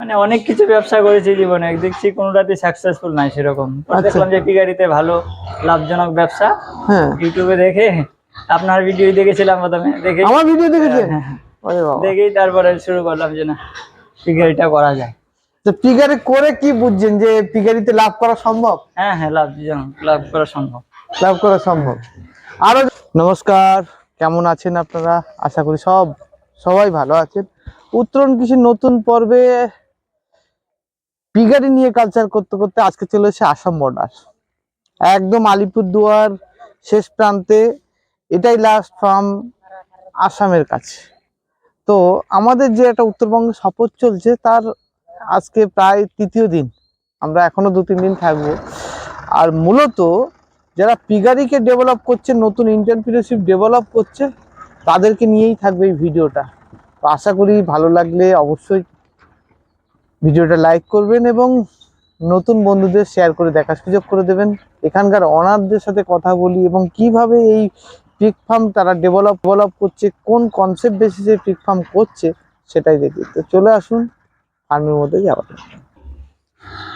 মানে অনেক কিছু ব্যবসা করেছি জীবনে দেখছি কোনোটাতে সাকসেসফুল নাই সেরকম। আচ্ছা। দেখলাম যে পিগারিতে ভালো লাভজনক ব্যবসা। হ্যাঁ। ইউটিউবে দেখে আপনার ভিডিও দেখেছিলাম প্রথমে দেখে আমার ভিডিও দেখেছেন? হ্যাঁ, হ্যাঁ। দেখেই তারপরে শুরু করলাম যে না পিগারিটা করা যায়। তো পিগারে করে কি বুঝছেন যে পিগারিতে লাভ করা সম্ভব? হ্যাঁ হ্যাঁ লাভজনক লাভ করা সম্ভব। লাভ করা সম্ভব। আরও নমস্কার কেমন আছেন আপনারা? আশা করি সব সবাই ভালো আছেন। উত্তরণ কৃষির নতুন পর্বে পিগারি নিয়ে কালচার করতে করতে আজকে চলে এসেছে আসাম বর্ডার একদম আলিপুরদুয়ার শেষ প্রান্তে, এটাই লাস্ট ফার্ম আসামের কাছে। তো আমাদের যে একটা উত্তরবঙ্গে সফর চলছে, তার আজকে প্রায় তৃতীয় দিন। আমরা এখনও দু তিন দিন থাকব। আর মূলত যারা পিগারিকে ডেভেলপ করছে, নতুন ইন্টারপ্রিনারশিপ ডেভেলপ করছে, তাদেরকে নিয়েই থাকবে এই ভিডিওটা তো আশা করি ভালো লাগলে অবশ্যই ভিডিওটা লাইক করবেন এবং নতুন বন্ধুদের শেয়ার করে দেখার সুযোগ করে দেবেন। এখানকার অনারদের সাথে কথা বলি এবং কীভাবে এই পিক ফার্ম তারা ডেভেলপ ডেভেলপ করছে কোন কনসেপ্ট বেসিসে পিক ফার্ম করছে সেটাই দেখি। তো চলে আসুন ফার্মের মধ্যে যাওয়া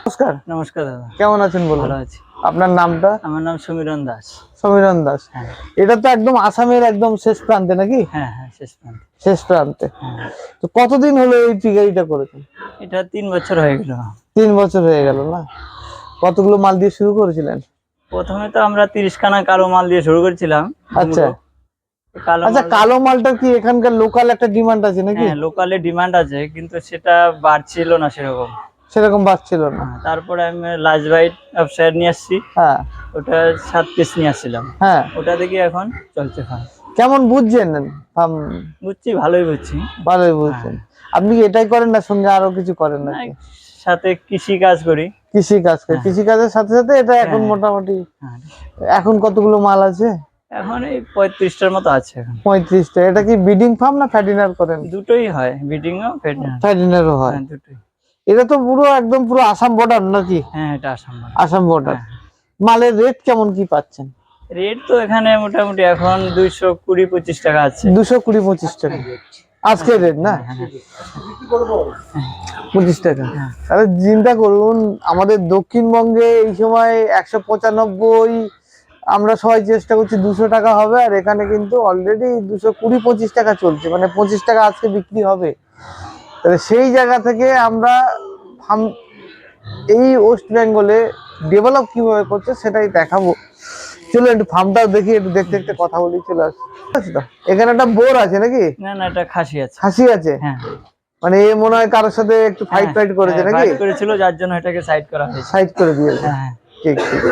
নমস্কার। নমস্কার দাদা। কেমন আছেন বলুন? ভালো আছি। আপনার নামটা? আমার নাম সমীরণ দাস। সমীরণ দাস। হ্যাঁ। এটা তো একদম আসামের একদম শেষ প্রান্তে নাকি? হ্যাঁ হ্যাঁ শেষ প্রান্তে। শেষ প্রান্তে। হ্যাঁ। তো কতদিন হলো এই পিগারিটা করেছেন? এটা তিন বছর হয়ে গেল। তিন বছর হয়ে গেল না? কতগুলো মাল দিয়ে শুরু করেছিলেন? প্রথমে তো আমরা তিরিশ খানা কালো মাল দিয়ে শুরু করেছিলাম আচ্ছা। কালো আচ্ছা কালো মালটা কি এখানকার লোকাল একটা ডিমান্ড আছে নাকি? হ্যাঁ লোকালে ডিমান্ড আছে কিন্তু সেটা বাড়ছিল না সেরকম। সেরকম বাড়ছিল না। হ্যাঁ, তারপরে আমি লাজ বাইট অফসাইড নিয়ে আসছি। হ্যাঁ। ওটা সাত পিস নিয়ে আসছিলাম। হ্যাঁ। ওটা দেখি এখন চলছে ফার্ম কেমন বুঝছেন? ফার্ম বুঝছি ভালোই বুঝছি। ভালোই বুঝছেন। আপনি কি এটাই করেন না সঙ্গে আরও কিছু করেন না হ্যাঁ, সাথে কৃষি কাজ করি। কৃষি কাজ করে। কৃষি কাজের সাথে সাথে এটা এখন হ্যাঁ। মোটামুটি হ্যাঁ, এখন কতগুলো মাল আছে? এখন এই পঁয়ত্রিশটার মতো আছে পঁয়ত্রিশটা। এটা কি বিডিং ফার্ম না ফ্যাটিনার করেন? দুটোই হয় বিডিং ও ফেডিং ফ্যাটিনারও হয়। হ্যাঁ দুটোই। এটা তো পুরো একদম পুরো আসাম বর্ডার নাকি? হ্যাঁ এটা আসাম আসাম বর্ডার মালের রেট কেমন কি পাচ্ছেন? রেট তো এখানে মোটামুটি এখন দুইশো কুড়ি পঁচিশ টাকা আছে। দুশো কুড়ি পঁচিশ টাকা। আজকের রেট না? হ্যাঁ, পঁচিশ টাকা। হ্যাঁ। তাহলে চিন্তা করুন আমাদের দক্ষিণবঙ্গে এই সময় একশো পঁচানব্বই আমরা সবাই চেষ্টা করছি দুশো টাকা হবে আর এখানে কিন্তু অলরেডি দুশো কুড়ি পঁচিশ টাকা চলছে। মানে পঁচিশ টাকা আজকে বিক্রি হবে। সেই জায়গা থেকে আমরা এই ওয়েস্ট বেঙ্গলে ডেভেলপ কীভাবে করছে সেটাই দেখাবো। চলো একটু ফার্মটাও দেখি একটু দেখতে দেখতে কথা বলি চলে আসি। তো? এখানে একটা বোর আছে নাকি? না না এটা খাসি আছে। খাসি আছে? হ্যাঁ। মানে এ মনে হয় কারোর সাথে একটু ফাইট ফাইট করেছে হ্যাঁ, নাকি? করেছিল যার জন্য এটাকে সাইড করা হয়েছে। সাইড করে দিয়েছে। হ্যাঁ ঠিক ঠিক।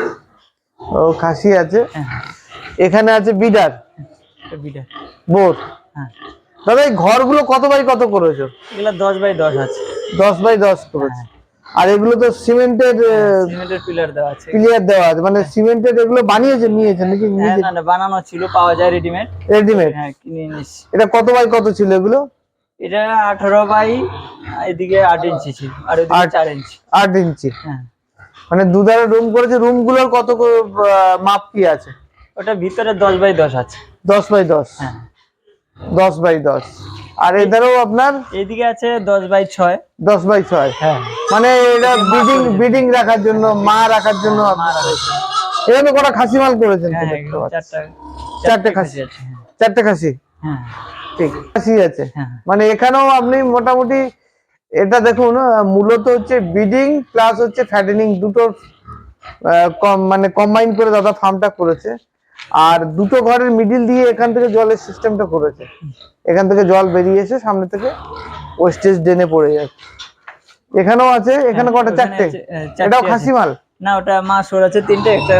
ও খাসি আছে। হ্যাঁ হ্যাঁ। এখানে আছে বিডার। এটা বিটা বোর। হ্যাঁ। দাদা এই ঘরগুলো কত বাই কত করেছ? এগুলা দশ বাই দশ আছে। দশ বাই দশ করেছ। আর এগুলো তো সিমেন্টের সিমেন্টের পিলার দেওয়া আছে। ক্লিয়ার দেওয়া আছে। মানে সিমেন্টের এগুলো বানিয়েছে নিয়েছে নাকি হ্যাঁ না না বানানো ছিল পাওয়া যায় রেডিমেড রেডিমেড হ্যাঁ কিনে নিচ্ছি এটা কত বাই কত ছিল এগুলো? এটা আঠারো বাই এদিকে আট ইঞ্চি ছিল আর ওদিকে আট। চার ইঞ্চি। আট ইঞ্চি? হ্যাঁ। মানে দুধারে রুম করেছে রুমগুলোর কত মাপ কি আছে? ওটা ভিতরে দশ বাই দশ আছে। দশ বাই দশ? হ্যাঁ। দশ বাই দশ। আর এধারেও আপনার? এইদিকে আছে দশ বাই ছয়। দশ বাই ছয়। হ্যাঁ। মানে এটা বিডিং বিডিং রাখার জন্য মা রাখার জন্য এখানে কটা খাসি মাল করেছেন হ্যাঁ। চারটা খাসি। হ্যাঁ। চারটে খাসি? হ্যাঁ। ঠিক খাসি আছে। হ্যাঁ। মানে এখানেও আপনি মোটামুটি এটা দেখুন মূলত হচ্ছে বিডিং প্লাস হচ্ছে ফ্যাটেনিং দুটো মানে কম্বাইন করে দাদা ফার্মটা করেছে। আর দুটো ঘরের মিডিল দিয়ে এখান থেকে জলের সিস্টেমটা করেছে। এখান থেকে জল বেরিয়ে এসে সামনে থেকে ওয়েস্টেজ ড্রেনে পড়ে যাচ্ছে এখানেও আছে এখানে কটা চারটে? আহ, চারটে এটাও খাসি মাল না ওটা মাছ ওর আছে তিনটে একটা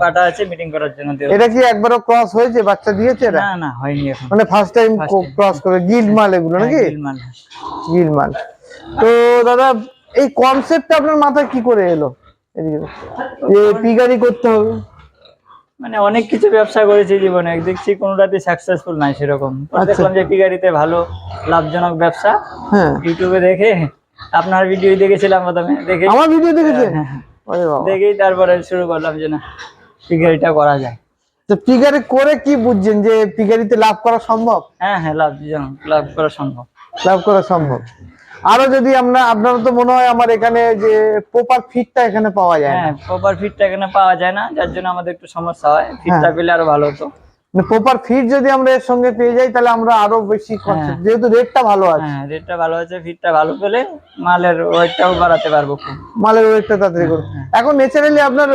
পাটা আছে মিটিং করার জন্য এটা কি একবারও ক্রস হয়েছে বাচ্চা দিয়েছে এটা না না হয়নি এখন। মানে ফার্স্ট টাইম ক্রস করে গিল্ড মাল এগুলো নাকি? হ্যাঁ, গিলমাল, হ্যাঁ। গিল মাল। তো দাদা এই কনসেপ্টটা আপনার মাথায় কি করে এলো? এদিকে। যে পিগারি করতে হবে। মানে অনেক কিছু ব্যবসা করেছি জীবনে দেখছি কোনোটাতে সাকসেসফুল নাই সেরকম। আচ্ছা। দেখলাম যে পিগারিতে ভালো লাভজনক ব্যবসা। হ্যাঁ। ইউটিউবে দেখে আপনার ভিডিও দেখেছিলাম প্রথমে দেখে আমার ভিডিও দেখেছেন? হ্যাঁ, হ্যাঁ। দেখেই তারপরে শুরু করলাম যে না পিগারিটা করা যায়। তো পিগারি করে কি বুঝছেন যে পিগারিতে লাভ করা সম্ভব? হ্যাঁ হ্যাঁ লাভজনক লাভ করা সম্ভব। লাভ করা সম্ভব। আরও যদি আমরা আপনার তো মনে হয় আমার এখানে যে প্রপার ফিটটা এখানে পাওয়া যায় না? হ্যাঁ প্রপার ফিটটা এখানে পাওয়া যায় না যার জন্য আমাদের একটু সমস্যা হয়। ফিটটা হ্যাঁ। পেলে আরও ভালো হতো। প্রপার ফিট যদি আমরা এর সঙ্গে পেয়ে যাই তাহলে আমরা আরও বেশি concept- যেহেতু রেটটা ভালো আছে। হ্যাঁ রেটটা ভালো আছে ফিটটা ভালো পেলে মালের ওয়েটটাও বাড়াতে পারব মালের ওয়েটটা তাড়াতাড়ি করুন। এখন ন্যাচারালি আপনার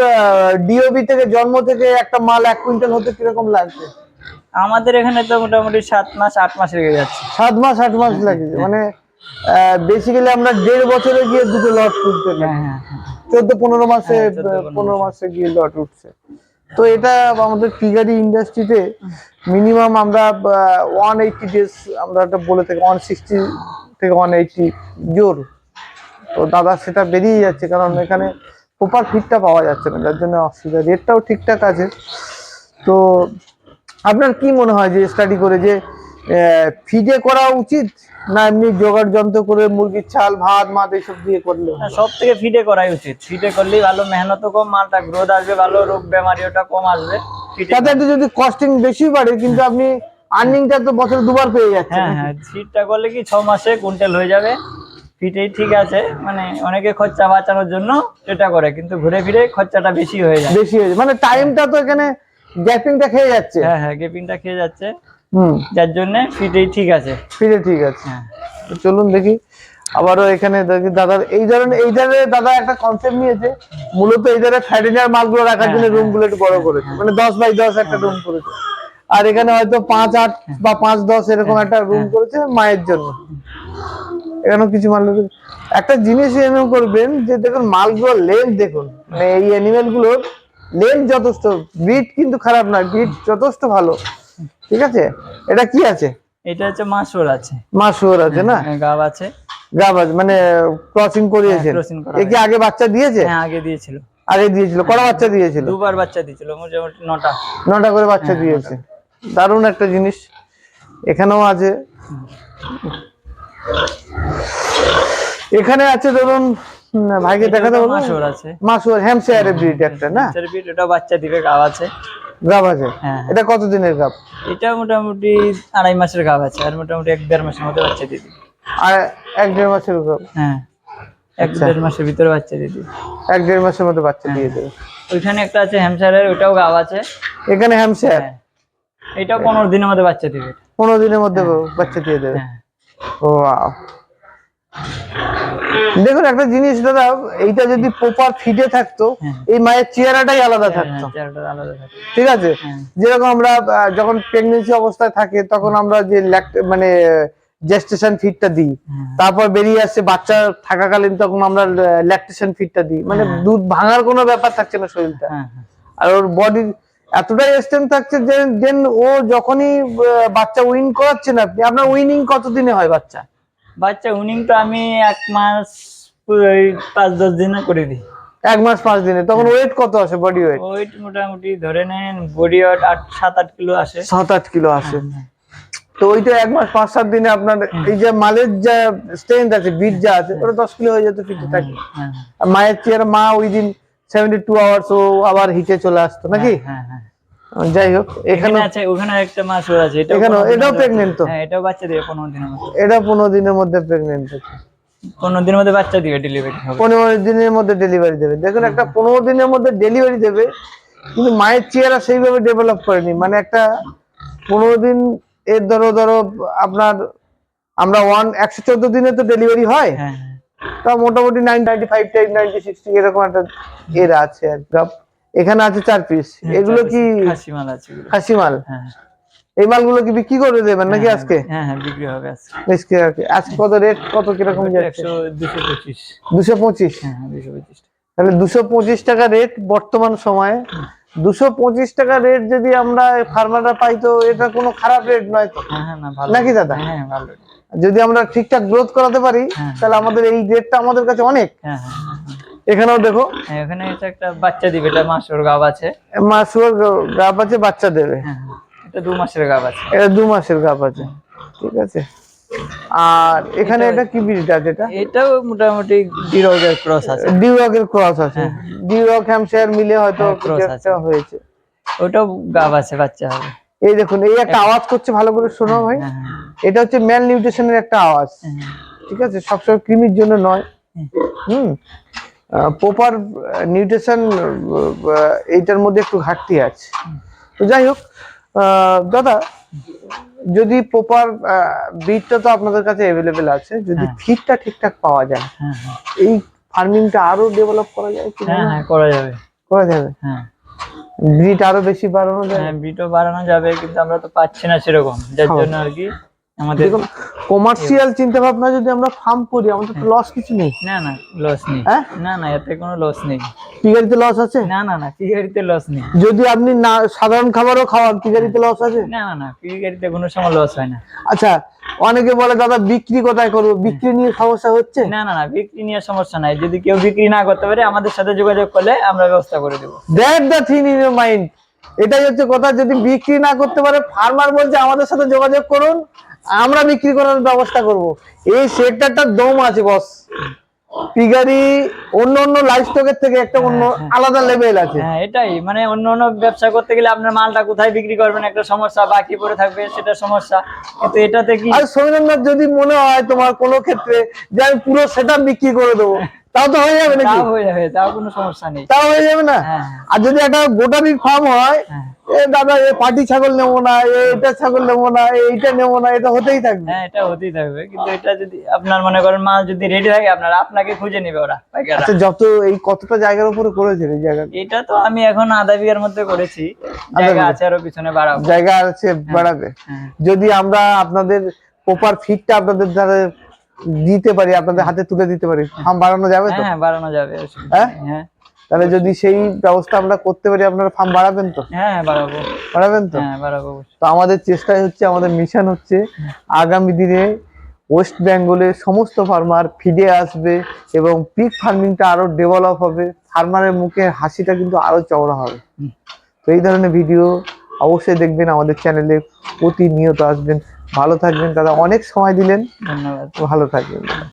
ডিওবি থেকে জন্ম থেকে একটা মাল এক কুইন্টাল হতে কীরকম লাগছে? আমাদের এখানে তো মোটামুটি সাত মাস আট মাস লেগে যাচ্ছে। সাত মাস আট মাস লাগে মানে বেসিক্যালি আমরা দেড় বছরে গিয়ে দুটো লট হ্যাঁ। চোদ্দ পনেরো মাসে হ্যাঁ, 14 15 পনেরো মাসে। গিয়ে লট উঠছে। তো এটা আমাদের ফিগারি ইন্ডাস্ট্রিতে মিনিমাম আমরা ওয়ান এইটটি ডেজ আমরা একটা বলে থাকি ওয়ান সিক্সটি থেকে ওয়ান এইটটি জোর। তো দাদা সেটা বেরিয়ে যাচ্ছে কারণ এখানে প্রপার ফিটটা পাওয়া যাচ্ছে না যার জন্য অসুবিধা। রেটটাও ঠিকঠাক আছে। তো আপনার কি মনে হয় যে স্টাডি করে যে ফিডে করা উচিত না এমনি জোগাড় যন্ত্র করে মুরগির ছাল ভাত মাছ এইসব দিয়ে করলে? না, সব থেকে ফিটে করাই উচিত। ফিটে করলেই ভালো মেহনতও কম মালটা গ্রোথ আসবে ভালো রোগ বেমারি ওটা কম আসবে। তাতে যদি কস্টিং বেশি বাড়ে কিন্তু আপনি আর্নিংটা তো বছরে দুবার পেয়ে যাচ্ছেন। হ্যাঁ হ্যাঁ ফিটটা করলে কি ছ মাসে কুইন্টাল হয়ে যাবে? ফিটেই ঠিক আছে মানে অনেকে খরচা বাঁচানোর জন্য এটা করে কিন্তু ঘুরে ফিরে খরচাটা বেশি হয়ে যায়। বেশি হয়েছে মানে টাইমটা তো এখানে গ্যাপিংটা খেয়ে যাচ্ছে। হ্যাঁ হ্যাঁ গেপিংটা খেয়ে যাচ্ছে। হুম। যার জন্য ফিটেই ঠিক আছে। ফিরে ঠিক আছে। হ্যাঁ। চলুন দেখি। আবারও এখানে দেখি দাদার এই ধরনের এই ধরনের দাদা একটা কনসেপ্ট নিয়েছে। মূলত এই ধরনের ফ্যাটিনার মালগুলো রাখার জন্য রুমগুলো একটু বড় করেছে। মানে দশ বাই দশ একটা রুম করেছে। আর এখানে হয়তো পাঁচ আট বা পাঁচ দশ এরকম একটা রুম করেছে মায়ের জন্য। এখানেও কিছু মাল। একটা জিনিস এরকম করবেন যে দেখুন মালগুলোর লেন্থ দেখুন। মানে এই অ্যানিমেলগুলোর লেন্থ যথেষ্ট। ব্রিড কিন্তু খারাপ না ব্রিড যথেষ্ট ভালো। ঠিক আছে? এটা কি আছে? এটা হচ্ছে মাসুর আছে। মাসুর আছে না? হ্যাঁ, গাব আছে। গাবাজ মানে ক্রসিং করিয়েছেন? এ কি আগে বাচ্চা দিয়েছে? হ্যাঁ আগে দিয়েছিল। আগে দিয়েছিল। কটা বাচ্চা দিয়েছিল? দুবার বাচ্চা দিয়েছিল মোটামুটি নটা। নটা করে বাচ্চা দিয়েছে। দারুণ একটা জিনিস। এখানেও আছে। এখানে আছে ধরুন ভাইকে দেখাতে বলব মাসুর আছে। মাসুর হ্যামশায়ারের ব্রিড একটা না? সার্ভিট ওটা বাচ্চা দিবে গাব আছে। গাব আছে? হ্যাঁ এটা কত দিনের গাব? এটা মোটামুটি আড়াই মাসের গাব আছে আর মোটামুটি এক দেড় মাসের মধ্যে বাচ্চা দিবে। আর এক দেড় মাসের গাব? হ্যাঁ এক আচ্ছা। দেড় মাসের ভিতরে বাচ্চা দিয়ে দিবে। এক দেড় মাসের মধ্যে বাচ্চা দিয়ে দেবে। ওইখানে একটা আছে হ্যামসারের ওটাও গাব আছে। এখানে হ্যামশায়ার হ্যাঁ। এটাও পনেরো দিনের মধ্যে বাচ্চা দিবে। পনেরো দিনের মধ্যে বাচ্চা দিয়ে দেবে? হ্যাঁ। Wow. দেখুন একটা জিনিস দাদা এইটা যদি প্রপার ফিটে থাকতো হ্যাঁ। এই মায়ের চেহারাটাই আলাদা থাকতো। হ্যাঁ, চেহারাটা আলাদা থাকে ঠিক আছে? হ্যাঁ। যেরকম আমরা যখন প্রেগনেন্সি অবস্থায় থাকে তখন আমরা যে মানে জেস্টেশন ফিডটা দিই হ্যাঁ। তারপর বেরিয়ে আসছে বাচ্চা থাকাকালীন তখন আমরা ল্যাকটেশন ফিডটা দিই। মানে দুধ ভাঙার কোনো ব্যাপার থাকছে না শরীরটা। হ্যাঁ হ্যাঁ। আর ওর বডির এতটাই স্ট্রেংথ থাকছে যে দেন ও যখনই বাচ্চা উইন করাচ্ছেন আপনি আপনার উইনিং কতদিনে হয় বাচ্চা? বাচ্চা উইনিং তো আমি এক মাস ওই পাঁচ দশ দিনে করে দিই। এক মাস পাঁচ দিনে তখন ওয়েট কত আসে বডি ওয়েট ওয়েট মোটামুটি ধরে নেন বডি ওয়েট আট সাত আট কিলো আসে। সাত আট কিলো আসে। তো ওইটা এক মাস পাঁচ সাত দিনে আপনার এই যে মালের যা স্ট্রেংথ আছে বিট যা আছে ওটা দশ কিলো হয়ে যেত ফিটে থাকে হ্যাঁ মায়ের চেয়ার মা ওই দিন সেভেন্টি টু আওয়ার্স ও আবার হিটে চলে আসতো নাকি? হ্যাঁ হ্যাঁ। যাই হোক এখানে এখানে আছে ওখানে একটা মাস আছে এটা এখানেও- এটাও pregnant তো? হ্যাঁ এটাও বাচ্চা দিবে পনেরো দিনের মধ্যে। এটা পনেরো দিনের মধ্যে প্রেগনেন্ট আছে পনেরো দিনের মধ্যে বাচ্চা দিবে ডেলিভারি হবে। পনেরো দিনের মধ্যে ডেলিভারি দেবে। দেখুন একটা পনেরো দিনের মধ্যে ডেলিভারি দেবে কিন্তু মায়ের চেহারা সেইভাবে ডেভেলপ করেনি। মানে একটা পনেরো দিন এর ধরো ধরো আপনার আমরা ওয়ান একশো চোদ্দ দিনে তো ডেলিভারি হয়। হ্যাঁ হ্যাঁ। তা মোটামুটি nine ninety five type ninety sixty এরকম একটা এর আছে আর। এখানে আছে চার পিস এগুলো কি খাসি মাল আছে এগুলো। খাসি মাল? হ্যাঁ এই মালগুলো কি বিক্রি করে দেবেন নাকি আজকে? হ্যাঁ হ্যাঁ বিক্রি হবে আজকে। আজকে কত রেট কত কীরকম যাচ্ছে? একশো দুশো পঁচিশ। দুশো পঁচিশ? হ্যাঁ হ্যাঁ দুশো পঁচিশ তাহলে দুশো পঁচিশ টাকা রেট বর্তমান সময়ে। দুশো পঁচিশ টাকা রেট যদি আমরা ফার্মাররা পাই তো এটা কোনো খারাপ রেট নয় তো? হ্যাঁ হ্যাঁ না ভালো নাকি দাদা? হ্যাঁ হ্যাঁ ভালো যদি আমরা ঠিকঠাক গ্রোথ করাতে পারি হ্যাঁ। তাহলে আমাদের এই রেটটা আমাদের কাছে অনেক। হ্যাঁ হ্যাঁ হ্যাঁ, হ্যাঁ। এখানেও দেখো। হ্যাঁ এখানে এটা একটা বাচ্চা দিবে এটা মাসের গাব আছে। মাসুয়ার গাব আছে বাচ্চা দেবে। হ্যাঁ হ্যাঁ। এটা দু মাসের গাব আছে। এটা দু মাসের গাব আছে। ঠিক আছে। আর এখানে এটা কি ব্রিড আছে এটা? এটাও মোটামুটি ডিরোগের ক্রস আছে। ডিউরকের ক্রস আছে। ডিউরক হ্যামশায়ার মিলে হয়তো হ্যাঁ, একটা আছে। হয়েছে। ওটাও গাব আছে বাচ্চা হবে। এই দেখুন এই একটা আওয়াজ করছে ভালো করে শোনো ভাই। এটা হচ্ছে ম্যাল নিউট্রিশনের একটা আওয়াজ। ঠিক আছে? সবসময় কৃমির জন্য নয়। হুম। প্রপার নিউট্রিশন এইটার মধ্যে একটু ঘাটতি আছে। তো যাই হোক দাদা যদি প্রপার বিটটা তো আপনাদের কাছে অ্যাভেলেবেল আছে যদি হ্যাঁ। ফিডটা ঠিকঠাক পাওয়া যায় হ্যাঁ হ্যাঁ। এই ফার্মিংটা আরও ডেভেলপ করা যায় কি হ্যাঁ হ্যাঁ করা যাবে। করা যাবে? হ্যাঁ। ব্রিড আরও বেশি বাড়ানো যাবে হ্যাঁ বিটও বাড়ানো যাবে কিন্তু আমরা তো পাচ্ছি না সেরকম। যার হ্যাঁ। জন্য আর কি আমাদের কমার্শিয়াল চিন্তা ভাবনা যদি আমরা ফার্ম করি আমাদের তো লস কিছু নেই। না না লস নেই। হ্যাঁ? না না এতে কোনো লস নেই। পিগারিতে লস আছে? না না না পিগারিতে লস নেই। যদি আপনি না সাধারণ খাবারও খাওয়ান পিগারিতে লস আছে? না না না পিগারিতে কোনো সময় লস হয় না। আচ্ছা অনেকে বলে দাদা বিক্রি কোথায় করব? বিক্রি নিয়ে সমস্যা হচ্ছে? না না না বিক্রি নিয়ে সমস্যা নাই। যদি কেউ বিক্রি না করতে পারে আমাদের সাথে যোগাযোগ করলে আমরা ব্যবস্থা করে দেবো। That the thing in your mind এটাই হচ্ছে কথা যদি বিক্রি না করতে পারে ফার্মার বলছে আমাদের সাথে যোগাযোগ করুন। আমরা বিক্রি করার ব্যবস্থা করব। এই সেক্টরটার দম আছে বস পিগারি অন্য অন্য লাইফ স্টকের থেকে একটা অন্য আলাদা লেভেল আছে। হ্যাঁ এটাই। মানে অন্য অন্য ব্যবসা করতে গেলে আপনার মালটা কোথায় বিক্রি করবেন একটা সমস্যা বাকি পড়ে থাকবে সেটা সমস্যা। কিন্তু এটাতে কি আর সৌমেন্দ্র যদি মনে হয় তোমার কোনো ক্ষেত্রে যে আমি পুরো সেটা বিক্রি করে দেবো তাও তো হয়ে যাবে নাকি? তাও হয়ে যাবে তাও কোনো সমস্যা নেই। তাও হয়ে যাবে না? হ্যাঁ। আর যদি একটা গোটারির ফার্ম হয় হ্যাঁ। এ দাদা এ পাটি ছাগল নেব না এটা ছাগল নেব না এইটা নেব না এটা হতেই থাকবে। হ্যাঁ এটা হতেই থাকবে। কিন্তু এটা যদি আপনার মনে করেন মাল যদি রেডি থাকে আপনার আপনাকে খুঁজে নেবে ওরা আচ্ছা যত এই কতটা জায়গার উপরে করেছেন এই জায়গা? এটা তো আমি এখন আধা বিঘার মধ্যে করেছি। জায়গা আছে আরও পিছনে বাড়াবো। জায়গা আছে বাড়াবে। হ্যাঁ। যদি আমরা আপনাদের প্রপার ফিটটা আপনাদের দ্বারা দিতে পারি আপনাদের হাতে তুলে দিতে পারি। ফার্ম বাড়ানো যাবে তো? হ্যাঁ বাড়ানো যাবে হ্যাঁ? হ্যাঁ। তাহলে যদি সেই ব্যবস্থা আমরা করতে পারি আপনারা ফার্ম বাড়াবেন তো? হ্যাঁ হ্যাঁ বাড়াবো। বাড়াবেন তো? হ্যাঁ বাড়াবো তো আমাদের চেষ্টাই হচ্ছে আমাদের মিশন হচ্ছে আগামী দিনে ওয়েস্ট বেঙ্গলের সমস্ত ফার্মার ফিডে আসবে এবং পিক ফার্মিংটা আরও ডেভেলপ হবে। ফার্মারের মুখে হাসিটা কিন্তু আরও চওড়া হবে। তো এই ধরনের ভিডিও অবশ্যই দেখবেন আমাদের চ্যানেলে প্রতিনিয়ত আসবেন। ভালো থাকবেন দাদা অনেক সময় দিলেন। ধন্যবাদ। ভালো থাকবেন।